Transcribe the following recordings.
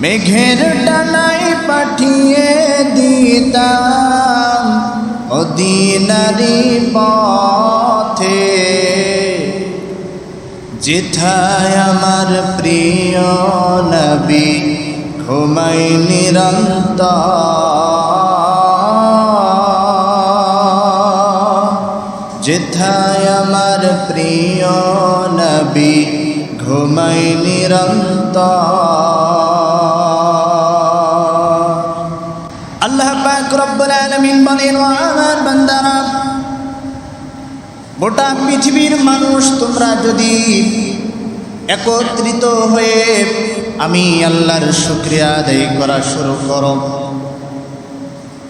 মেঘের ডানাই পাঠিয়ে দিতাম অদিনারি পথে। যেথায় আমার প্রিয় নবী, ঘুমাই নিরন্তর। যেথায় আমার প্রিয় নবী, ঘুমাই নিরন্তর। গোটা পৃথিবীর মানুষ তোমরা যদি একত্রিত হয়ে আমি আল্লাহর শুক্রিয়া আদায় করা শুরু করো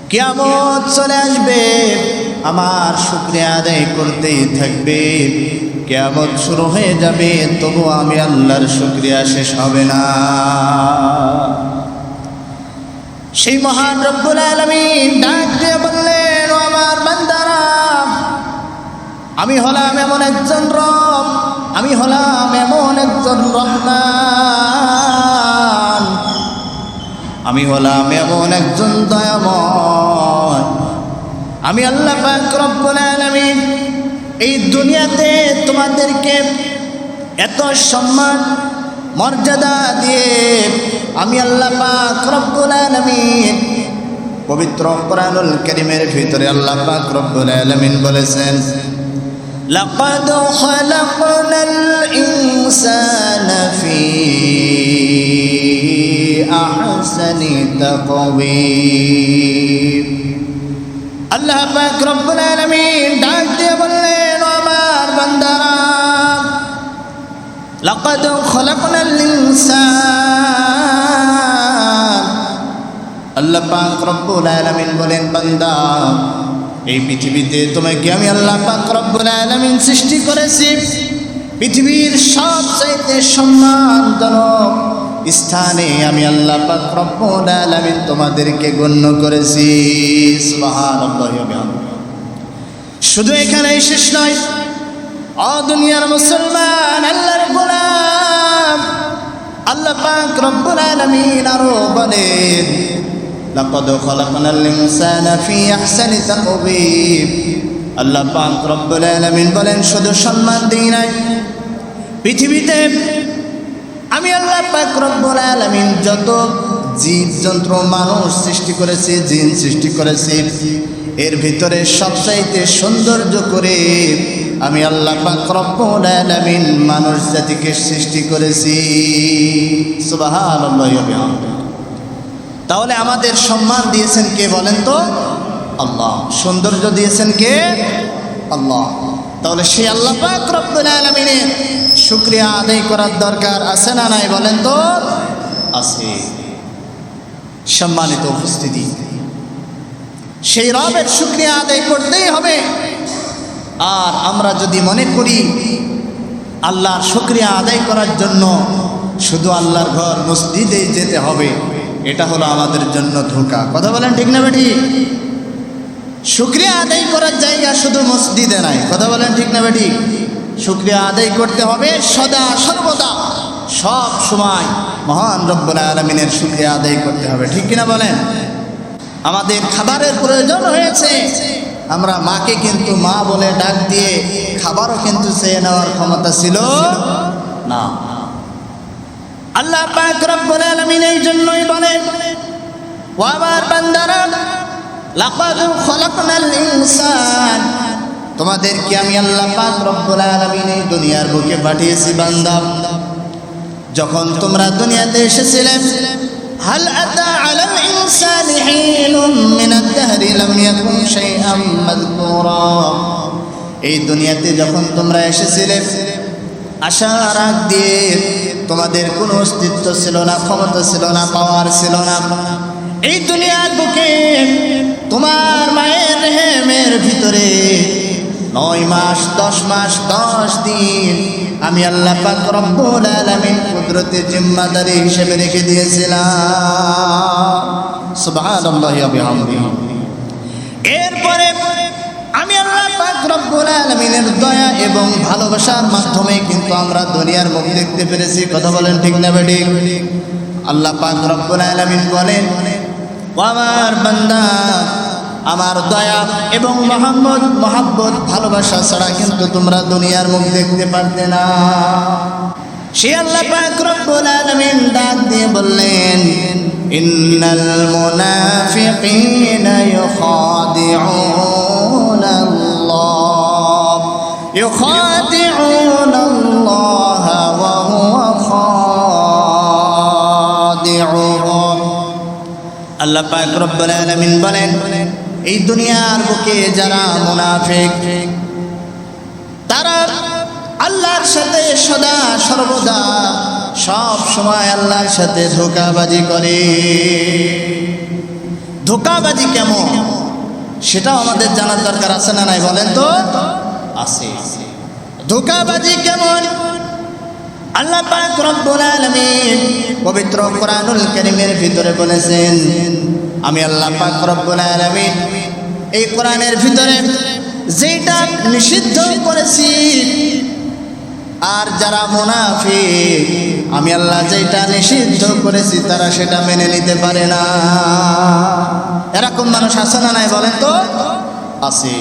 কেমন চলে আসবে, আমার শুক্রিয়া আদায় করতেই থাকবে কেমন শুরু হয়ে যাবে তবু আমি আল্লাহর শুক্রিয়া শেষ হবে না। সেই মহান রব্বুল আলমিন ডাক দিয়ে বললেন আমার বান্দারা, আমি হলাম এমন একজন রব, আমি হলাম এমন একজন রহমান। আমি হলাম এমন একজন দয়াময়। আমি আল্লাহ পাক রব্বুল আলামিন এই দুনিয়াতে তোমাদেরকে এত সম্মান মর্যাদা দিয়ে আমি আল্লাহ পাক রব্বুল আলামিন পবিত্র কোরআনুল কারীমের ভিতরে আল্লাহ পাক রব্বুল আলামিন বলেছেন لقد خلقنا الإنسان في أحسن تقويم আল্লাহ পাক রব্বুল আলামিন ডাক দিয়ে বললেন ও আমার বান্দারা লাকাদ খলাকনাল ইনসান আল্লাহ পাক রব্বুল আলামিন বলেন, বান্দা, এই পৃথিবীতে তোমাকে আমি আল্লাহ পাক রব্বুল আলামিন সৃষ্টি করেছি। পৃথিবীর সবচাইতে সম্মানজনক স্থানে আমি আল্লাহ পাক রব্বুল আলামিন তোমাদেরকে গণ্য করেছি। সুবহানাল্লাহি ওয়া বিহামদিহি। শুধু এখানেই শেষ নয় অ দুনিয়ার মুসলমান, আল্লাহর গোলাম। আল্লাহ পাক রব্বুল আলামিন আরও বলেন, লাকাদ খালাকনাল ইনসানা ফি আহসানি তাকওয়িম। আল্লাহ পাক রব্বুল আলামিন বলেন, শুধু সম্মান দিই নাই। পৃথিবীতে আমি আল্লাহ পাক রব্বুল আলামিন যত জীব যন্ত্র মানুষ সৃষ্টি করেছি, জিন সৃষ্টি করেছি, এর ভিতরে সবচাইতে সৌন্দর্য করে আমি আল্লাহ পাক মানুষ জাতিকে সৃষ্টি করেছি। তাহলে আমাদের সম্মান দিয়েছেন কে বলেন তো? আল্লাহ। সৌন্দর্য দিয়েছেন কে? আল্লাহ। তাহলে সেই আল্লাহ পাক রব্বুল আলামিনের শুকরিয়া আদায় করার দরকার আছে না নাই বলেন তো? আছে। সম্মানিত উপস্থিতি। সেই রবের শুকরিয়া আদায় করতেই হবে। আর আমরা যদি মনে করি আল্লাহর শুক্রিয়া আদায় করার জন্য শুধু আল্লাহর ঘর মসজিদে যেতে হবে, এটা হলো আমাদের জন্য ধোকা। কথা বলেন ঠিক না বেটি? শুক্রিয়া আদায় করার জায়গা শুধু মসজিদে নাই। কথা বলেন ঠিক না বেটি? শুক্রিয়া আদায় করতে হবে সদা সর্বদা। সব সময় মহান রব্বুল আলমিনের শুক্রিয়া আদায় করতে হবে। ঠিক কিনা বলেন? আমাদের খাবারের প্রয়োজন হয়েছে। আমরা মাকে কিন্তু মা বলে ডাক দিয়ে খাবারও কিন্তু চেয়ে নেওয়ার ক্ষমতা ছিল না। আল্লাহ পাক রব্বুল আলামিন এই জন্যই বলেন ও আমার বান্দারা, লাকাদ খলাকনাল ইনসান। তোমাদেরকে আমি আল্লাহ পাক রব্বুল আলামিন দুনিয়ার বুকে পাঠিয়েছি বান্দা। যখন তোমরা দুনিয়াতে এসেছিলে হাল আতা আলাল ইনসানি হিনুম মিন আদ-দাহরি লাম ইয়াকুন শাইআম মাযকুরা এই দুনিয়াতে যখন তোমরা এসেছিলে, আশার আগ দিয়ে তোমাদের কোনো অস্তিত্ব ছিল না, ক্ষমতা ছিল না, পাওয়ার ছিল না। এই দুনিয়ার বুকে তোমার মায়ের রেহেমের ভিতরে নয় মাস, দশ মাস, দশ দিন আমি আল্লাহ পাক রব্বুল আলামিন কুদরতের জিম্মাদারি হিসেবে রেখে দিয়েছিলাম। সুবহানাল্লাহি ওয়া বিহামদিহি। এরপরে আমি আল্লাহ পাক রব্বুল আলামিনের দয়া এবং ভালোবাসার মাধ্যমে কিন্তু আমরা দুনিয়ার মুখ দেখতে পেরেছি। কথা বলেন ঠিক না বেটি আল্লাহ পাক রব্বুল আলামিন বলেন আমার বান্দা আমার দয়া এবং মোহাম্মদ, মোহাব্বত, ভালোবাসা ছাড়া কিন্তু তোমরা দুনিয়ার মুখ দেখতে পারতে না। সে আল্লাহ পাক ডাক দিয়ে বললেন, ইন্নাল আল্লাহ। ইউখাদিউনা আল্লাহ রব্বুল আলামিন বলেন এই দুনিয়ার বুকে যারা মুনাফিক, তারা আল্লাহর সাথে সদা সর্বদা সব সময় আল্লাহর সাথে ধোকাবাজি করে। ধোকাবাজি কেমন? সেটাও আমাদের জানার দরকার আছে না নাই বলেন তো? আছে। ধোকাবাজি কেমন? আল্লাহ পাক রব্বুল আলামিন পবিত্র কোরআনুল কারীমের ভিতরে বলেছেন আমি আল্লাহ পাক রব্বুল আলামিন এই কোরআনের ভিতরে যেটা নিষিদ্ধ করেছি আর যারা মুনাফিক আমি আল্লাহ যেটা নিষিদ্ধ করেছি তারা সেটা মেনে নিতে পারে না এরকম মানুষ আছে না নাই বলেন তো আছে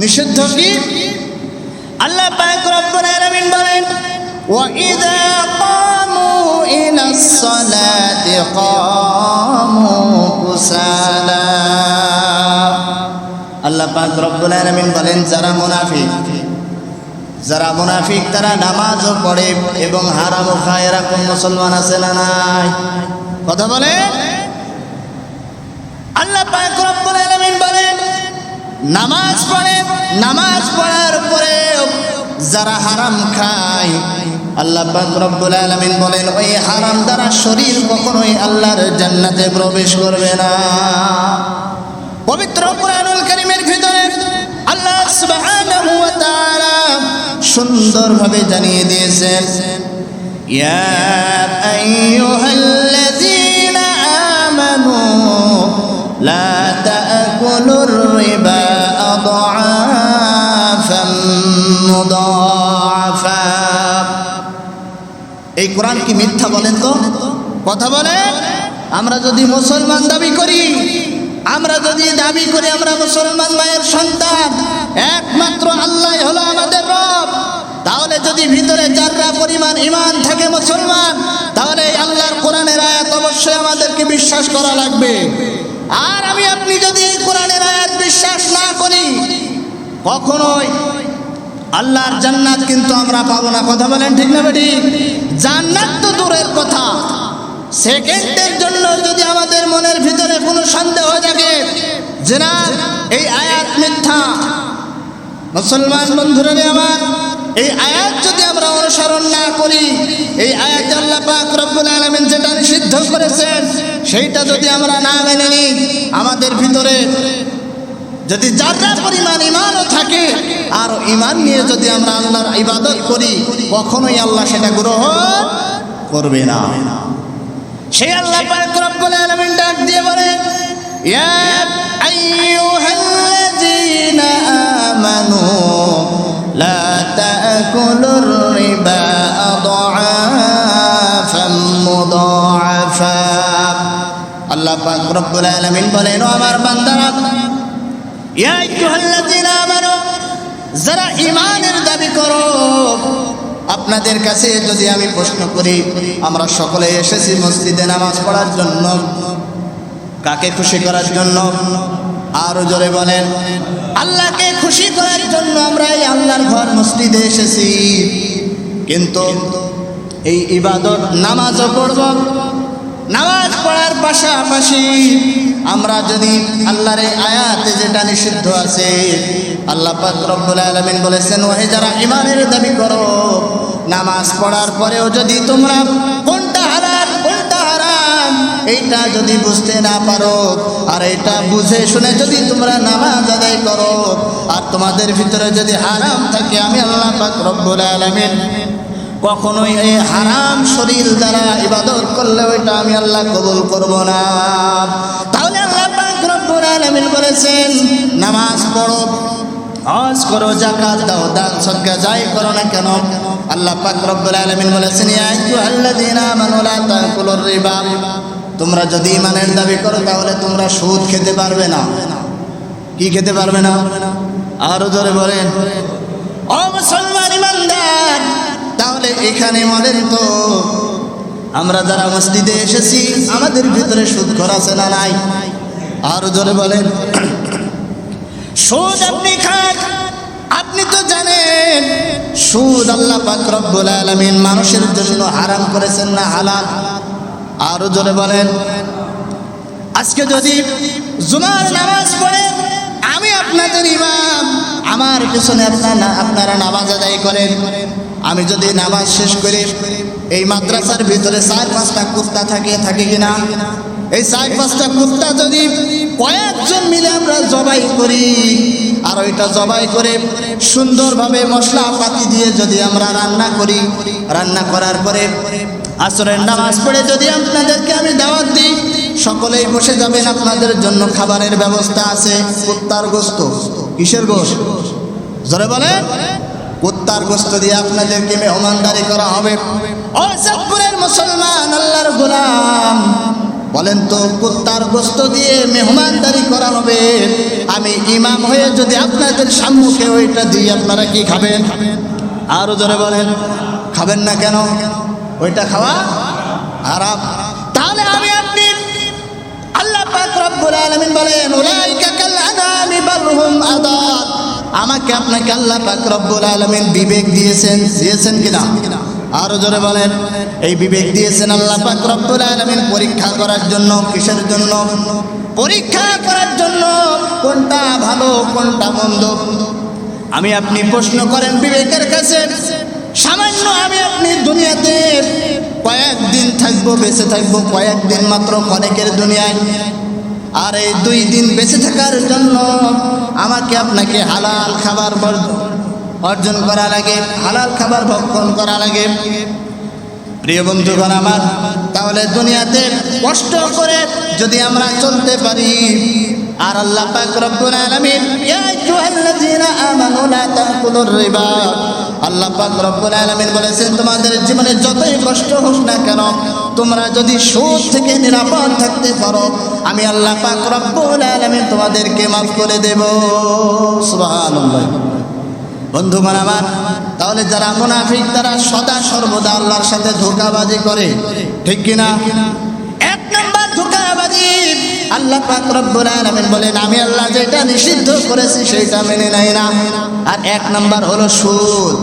নিষিদ্ধ কি আল্লাহ পাক রব্বুল আলামিন বলেন وإذا قاموا إلى الصلاة قاموا মুরসালা। আল্লাহ পাক বলেন, যারা মুনাফিক যারা মুনাফিক, তারা নামাজও পড়ে এবং হারামও খায়। এরকম মুসলমান আছে না নাই? কথা বলে? নামাজ পড়ে, নামাজ পড়ার পরে যারা হারাম খায় আল্লাহ পাক রব্বুল আলামিন বলেন, ওই হারাম দ্বারা শরীর কখনোই আল্লাহর জান্নাতে প্রবেশ করবে না। পবিত্র কোরআনুল কারীমের ভিতরে আল্লাহ সুবহানাহু ওয়া তাআলা সুন্দরভাবে জানিয়ে দিয়েছেন, ইয়া আইয়ুহাল্লাযীনা কোরআন কি মিথ্যা বলেন তো? কথা বলেন আমরা যদি মুসলমান দাবি করি, আমরা যদি দাবি করি আমরা মুসলমান মায়ের সন্তান, একমাত্র আল্লাহ হলো আমাদের রব। তাহলে যদি ভিতরে যাররা পরিমাণ ইমান থাকে মুসলমান, তাহলে আল্লাহর কোরআনের আয়াত অবশ্যই আমাদেরকে বিশ্বাস করা লাগবে। আর আমি আপনি যদি এই কোরআনের আয়াত বিশ্বাস না করি, কখনোই আল্লাহর জান্নাত কিন্তু আমরা পাবো না। কথা বলেন ঠিক না বেটি জান্নাত তো দূরের কথা। সেকেন্ডের জন্য যদি আমাদের মনের ভিতরে কোনো সন্দেহ জাগে যে না, এই আয়াত মিথ্যা। মুসলমান বন্ধুরা আমার, এই আয়াত যদি আমরা অনুসরণ না করি, এই আয়াত আল্লাহ পাক রব্বুল আলামিন যেটা নিষিদ্ধ করেছেন, সেইটা যদি আমরা না মেনে নিই, আমাদের ভিতরে যদি যারা পরিমাণ ইমানও থাকে, আর ইমান নিয়ে যদি আমরা আল্লাহর ইবাদত করি, কখনোই আল্লাহ সেটা গ্রহণ করবে না। সেই আল্লাহ ডাক দিয়ে বলে, ইয়া আল্লাহ পাক বলেন আমার বান্দারা যারা ঈমানের দাবি করো, আপনাদের কাছে যদি আমি প্রশ্ন করি, আমরা সকলে এসেছি মসজিদে নামাজ পড়ার জন্য। কাকে খুশি করার জন্য? আরও জোরে বলেন। আল্লাহকে খুশি করার জন্য আমরা এই আল্লাহর ঘর মসজিদে এসেছি। কিন্তু এই ইবাদত, নামাজও পড়ব। নামাজ পড়ার পাশাপাশি আমরা যদি আল্লাহর এই আয়াতে যেটা নিষিদ্ধ আছে, আল্লাহ পাক রব্বুল আলামিন বলেছেন, ওহে যারা ইমানের দাবি করো, নামাজ পড়ার পরেও যদি তোমরা কোনটা হারাম কোনটা হারাম, এইটা যদি বুঝতে না পারো, আর এটা বুঝে শুনে যদি তোমরা নামাজ আদায় করো, আর তোমাদের ভিতরে যদি হারাম থাকে, আমি আল্লাহ পাক রব্বুল আলামিন কখনোই এই হারাম শরীর দ্বারা ইবাদত করলে ওইটা আমি আল্লাহ কবুল করব না। তাহলে আল্লাহ রব্বুল আলামিন বলেছেন, নামাজ পড়ো, হজ করো জাকাত দাও, দান সদকা যাই করো না কেন? আল্লাহ পাক রব্বুল আলামিন বলেছেন, ইয়া আইয়ুহাল্লাযীনা আমানু লা তাকুলুর রিবা। তোমরা যদি ইমানের দাবি করো, তাহলে তোমরা সুদ খেতে পারবে না। কি খেতে পারবে না? আরও জোরে বলেন। ও মুসলমান ইমানদার তাহলে এখানে বলেন তো, আমরা যারা মসজিদে এসেছি, আমাদের ভিতরে সুদ ঘর আছে না নাই? আরও জোরে বলেন। সুদ আপনি খান, আপনি তো জানেন, সুদ আল্লাহ পাক রব্বুল আলামিন মানুষের জন্য হারাম করেছেন না হালাল? আরও জোরে বলেন। আজকে যদি জুমার নামাজ পড়ে, আমি আপনাদের ইমাম, আমার পিছনে আপনারা আপনারা নামাজ আদায় করেন। আমি যদি নামাজ শেষ করে, এই মাদ্রাসার ভিতরে চার পাঁচটা কুত্তা থাকে থাকে কিনা? এই চার পাঁচটা কুত্তা যদি কয়েকজন মিলে আমরা জবাই করি, আর ওইটা জবাই করে সুন্দরভাবে মশলা পাতি দিয়ে যদি আমরা রান্না করি, রান্না করার পরে আসরের নামাজ পড়ে যদি আপনাদেরকে আমি দাওয়াত দিই, সকলেই বসে যাবেন, আপনাদের জন্য খাবারের ব্যবস্থা আছে। কুত্তার গোস্ত, কিসের গোস্ত? জোরে বলেন। কুত্তার গোস্ত দিয়ে আপনাদেরকে মেহমানদারি করা হবে। ও মুসলমান, আল্লাহর গোলাম, বলেন তো, কুত্তার গোস্ত দিয়ে মেহমানদারি করা হবে। আমি ইমাম হয়ে যদি আপনাদের সম্মুখে ওইটা দিই, আপনারা কি খাবেন? আরও জোরে বলেন, খাবেন না কেন? ওইটা খাওয়া আরাম তাহলে আমি আপনি আল্লাহ পাক রব্বুল আলামিন বলেন, উলাইকা কাল আনামি বালহুম আদাত আমাকে আপনাকে আল্লাহ পাক রব্বুল আলামিন বিবেক দিয়েছেন দিয়েছেন কিনা? আরও জোরে বলেন, এই বিবেক দিয়েছেন আল্লাহ পাক রব্বুল আলামিন পরীক্ষা করার জন্য, কিসের জন্য? পরীক্ষা করার জন্য কোনটা ভালো, কোনটা মন্দ? আমি আপনি প্রশ্ন করেন বিবেকের কাছে, সামান্য আমি আপনি দুনিয়াতে কয়েকদিন থাকব, বেঁচে থাকব, কয়েকদিন মাত্র ক্ষণেকের দুনিয়ায়। আর এই দুই দিন বেঁচে থাকার জন্য আমাকে আপনাকে হালাল খাবার অর্জন করা লাগে, হালাল খাবার ভক্ষণ করা লাগে। প্রিয় বন্ধুগণ আমার, তাহলে দুনিয়াতে কষ্ট করে যদি আমরা চলতে পারি, আর আল্লাহ পাক রব্বুল আলামিন, ইয়া আইয়ুহাল্লাযীনা আমানু লা তাকুলুর রিবা। আল্লাহ পাক রব্বুল আলামিন বলেছেন, তোমাদের জীবনে যতই কষ্ট হোক না কেন তোমরা যদি সুদ থেকে নিরাপদ থাকতে পারো, আমি আল্লাহ পাক রব্বুল আলামিন তোমাদেরকে মাফ করে দেব। সুবহানাল্লাহ। বন্ধুগণ আমার, তাহলে যারা মুনাফিক, তারা সদা সর্বদা আল্লাহর সাথে ধোকাবাজি করে। ঠিক কিনা? এক নাম্বার ধোকাবাজি, আল্লাহ পাক রব্বুল আলামিন বলেন, আমি আল্লাহ যেটা নিষিদ্ধ করেছি, সেটা মেনে নেয় না। আর এক নাম্বার হলো সুদ।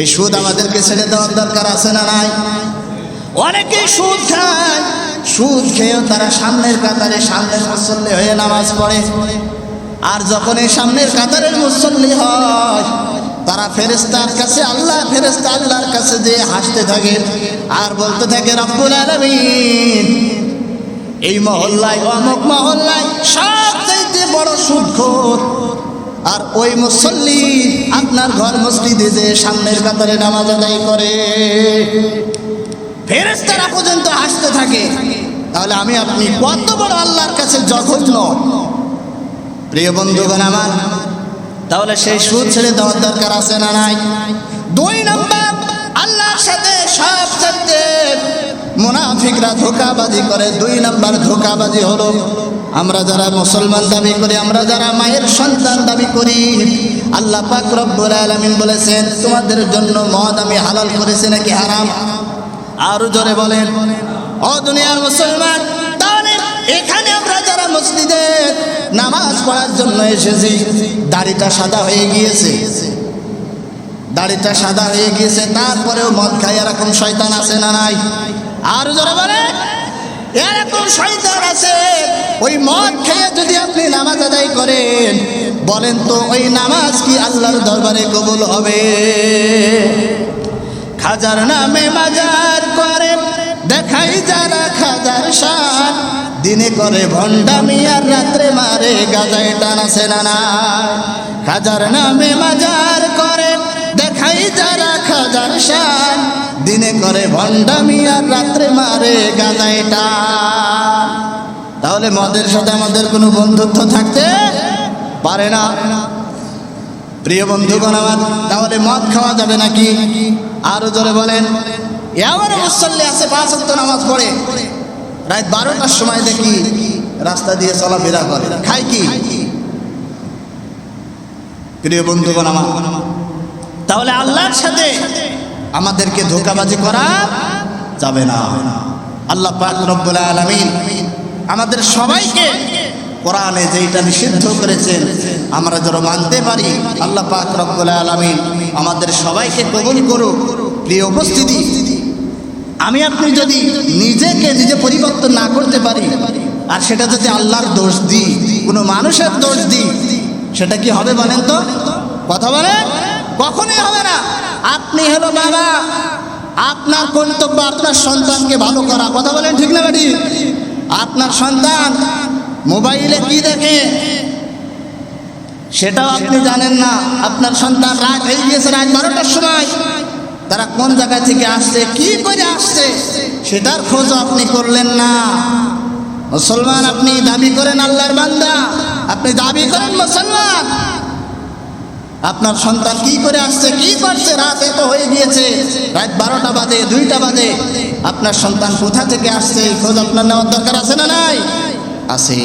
এই সুদ আমাদেরকে ছেড়ে দেওয়ার দরকার আছে না নাই? অনেকে সুদ খায়। সুদ খেয়েও তারা সামনের কাতারে সামনের মুসল্লি হয়ে নামাজ পড়ে। আর যখন এই সামনের কাতারের মুসল্লি হয়, তারা ফেরেস্তার কাছে আল্লাহ ফেরেস্তা আল্লাহর কাছে যে হাসতে থাকে আর বলতে থাকে, রব্বুল আলামিন, এই মহল্লায়, অমুক মহল্লায় সবচাইতে বড় সুদখোর। আর ওই মুসল্লি আপনার ঘর মসজিদে যে সামনের কাতারে নামাজ আদায় করে। ফেরেস্তারা পর্যন্ত হাসতে থাকে। তাহলে আমি আপনি কত বড় আল্লাহর কাছে জঘন্য। প্রিয় বন্ধুগণ আমার, তাহলে সেই সুদ ছেড়ে দেওয়ার দরকার আছে না নাই? দুই নম্বর, আল্লাহর সাথে সব চাইতে মুনাফিকরা ধোকাবাজি করে। দুই নাম্বার ধোকাবাজি হলো, আমরা যারা মুসলমান দাবি করি, আমরা যারা মায়ের সন্তান দাবি করি, আল্লাহ পাক রব্বুল আলামিন বলেছেন, তোমাদের জন্য মদ আমি হালাল করেছি নাকি হারাম? আরও জোরে বলেন, ও দুনিয়ার মুসলমান, তাহলে এখানে আমরা যারা মসজিদে নামাজ পড়ার জন্য এসেছি, দাড়িটা সাদা হয়ে গিয়েছে। দাড়িটা সাদা হয়ে গিয়েছে, তারপরেও মদ খাই এরকম শয়তান আছে না নাই? আর যারা বলে এরকম শয়তান আছে। ওই মদ খেয়ে যদি আপনি নামাজ আদায় করেন, বলেন তো ওই নামাজ কি আল্লাহর দরবারে কবুল হবে? খাজার নামে মাজার করে। দেখাই যারা খাজার সার। দিনে করে ভণ্ডামি আর রাত্রে মারে গাজায় টানা না না। খাজার নামে মাজার করে। দেখাই যারা খাজার সার। দিনে করে ভণ্ডামি আর রাত্রে মারে গাজায় তাহলে মদের সাথে আমাদের কোনো বন্ধুত্ব থাকতে পারে না। প্রিয় বন্ধুগণ আমার, তাহলে মদ খাওয়া যাবে নাকি? আরও জোরে বলেন। এমন মুসল্লি আছে পাঁচ ওয়াক্ত নামাজ পড়ে। রাত বারোটার সময় দেখি রাস্তা দিয়ে চলাফেরা করে। খাই কি? প্রিয় বন্ধুগণ আমার, তাহলে আল্লাহর সাথে আমাদেরকে ধোকাবাজি করা যাবে না। আল্লাহ পাক রব্বুল আলামিন আমাদের সবাইকে কোরআনে যেটা নিষিদ্ধ করেছেন আমরা যেন মানতে পারি আল্লাহ পাক রব্বুল আলামিন আমাদের সবাইকে কবুল করুক। প্রিয় উপস্থিতি, আমি আপনি যদি নিজেকে নিজে পরিবর্তন না করতে পারি, আর সেটা যদি আল্লাহর দোষ দিই, কোনো মানুষের দোষ দিই, সেটা কি হবে বলেন তো? কথা বলেন? কখনোই হবে না। আপনি হলো বাবা, আপনার কর্তব্য আপনার সন্তানকে ভালো করা। কথা বলেন ঠিক না বাড়ি আপনার সন্তান মোবাইলে কি দেখে? সেটাও আপনি জানেন না। আপনার সন্তান রাত হয়ে গিয়েছে রাত বারোটার সময়। তারা কোন জায়গা থেকে আসছে কি করে আসছে সেটার খোঁজ আপনি করলেন না। মুসলমান আপনি দাবি করেন আল্লাহর বান্দা। আপনি দাবি করেন মুসলমান। আপনার সন্তান কি করে আসছে কি করছে রাত এত হয়ে গিয়েছে। রাত বারোটা বাজে দুইটা বাজে। আপনার সন্তান কোথা থেকে আসছে খোঁজ আপনার নেওয়ার দরকার আছে না নাই? আছে।